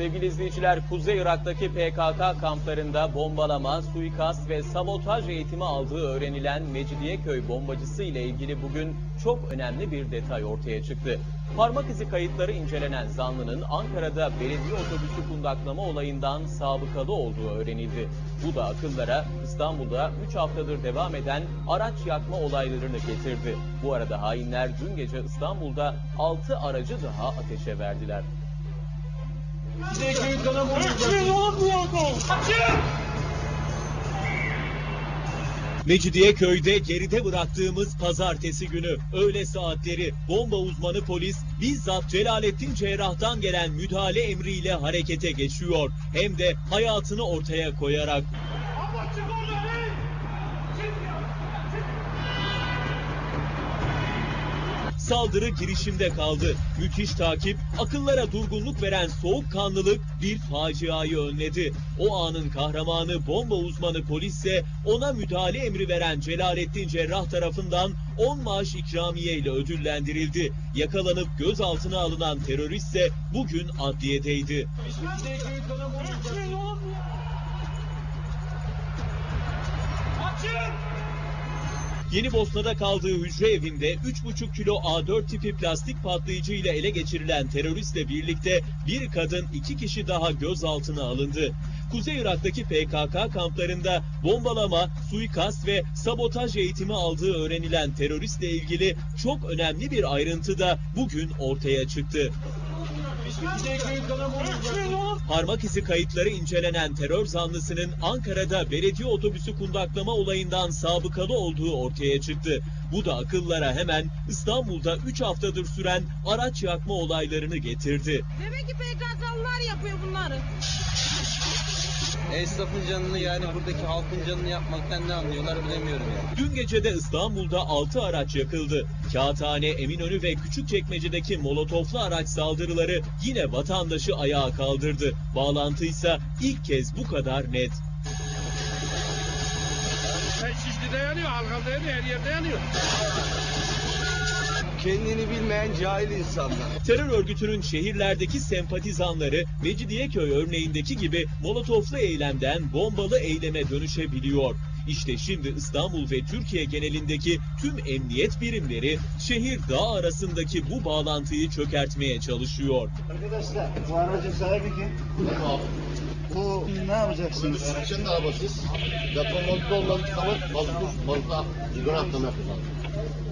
Sevgili izleyiciler, Kuzey Irak'taki PKK kamplarında bombalama, suikast ve sabotaj eğitimi aldığı öğrenilen Mecidiyeköy bombacısı ile ilgili bugün çok önemli bir detay ortaya çıktı. Parmak izi kayıtları incelenen zanlının Ankara'da belediye otobüsü kundaklama olayından sabıkalı olduğu öğrenildi. Bu da akıllara İstanbul'da 3 haftadır devam eden araç yakma olaylarını getirdi. Bu arada hainler dün gece İstanbul'da 6 aracı daha ateşe verdiler. Mecidiyeköy'de geride bıraktığımız pazartesi günü öğle saatleri bomba uzmanı polis bizzat Celalettin Cerrah'tan gelen müdahale emriyle harekete geçiyor. Hem de hayatını ortaya koyarak. Saldırı girişimde kaldı. Müthiş takip, akıllara durgunluk veren soğukkanlılık bir faciayı önledi. O anın kahramanı bomba uzmanı polisse ona müdahale emri veren Celalettin Cerrah tarafından 10 maaş ikramiye ile ödüllendirildi. Yakalanıp gözaltına alınan terörist ise bugün adliyedeydi. Yeni Bosna'da kaldığı hücre evinde 3,5 kilo A4 tipi plastik patlayıcı ile ele geçirilen teröristle birlikte bir kadın iki kişi daha gözaltına alındı. Kuzey Irak'taki PKK kamplarında bombalama, suikast ve sabotaj eğitimi aldığı öğrenilen teröristle ilgili çok önemli bir ayrıntı da bugün ortaya çıktı. Parmak izi kayıtları incelenen terör zanlısının Ankara'da belediye otobüsü kundaklama olayından sabıkalı olduğu ortaya çıktı. Bu da akıllara hemen İstanbul'da 3 haftadır süren araç yakma olaylarını getirdi. Demek ki PKK'lılar yapıyor bunları. Esnafın canını yani buradaki halkın canını yapmaktan ne anlıyorlar bilemiyorum yani. Dün gece de İstanbul'da 6 araç yakıldı. Kağıthane, Eminönü ve Küçükçekmece'deki molotoflu araç saldırıları yine vatandaşı ayağa kaldırdı. Bağlantıysa ilk kez bu kadar net. Şişli'de yanıyor, Halkam'da yanıyor, her yerde yanıyor. Kendini bilmeyen cahil insanlar. Terör örgütünün şehirlerdeki sempatizanları Mecidiyeköy örneğindeki gibi molotoflu eylemden bombalı eyleme dönüşebiliyor. İşte şimdi İstanbul ve Türkiye genelindeki tüm emniyet birimleri şehir dağ arasındaki bu bağlantıyı çökertmeye çalışıyor. Arkadaşlar bu aracın sahibi kim? Bu ne yapacaksınız? Sen de arabasız. Deprem oldu olan zaman balık balığa sigara atlama yapacağız.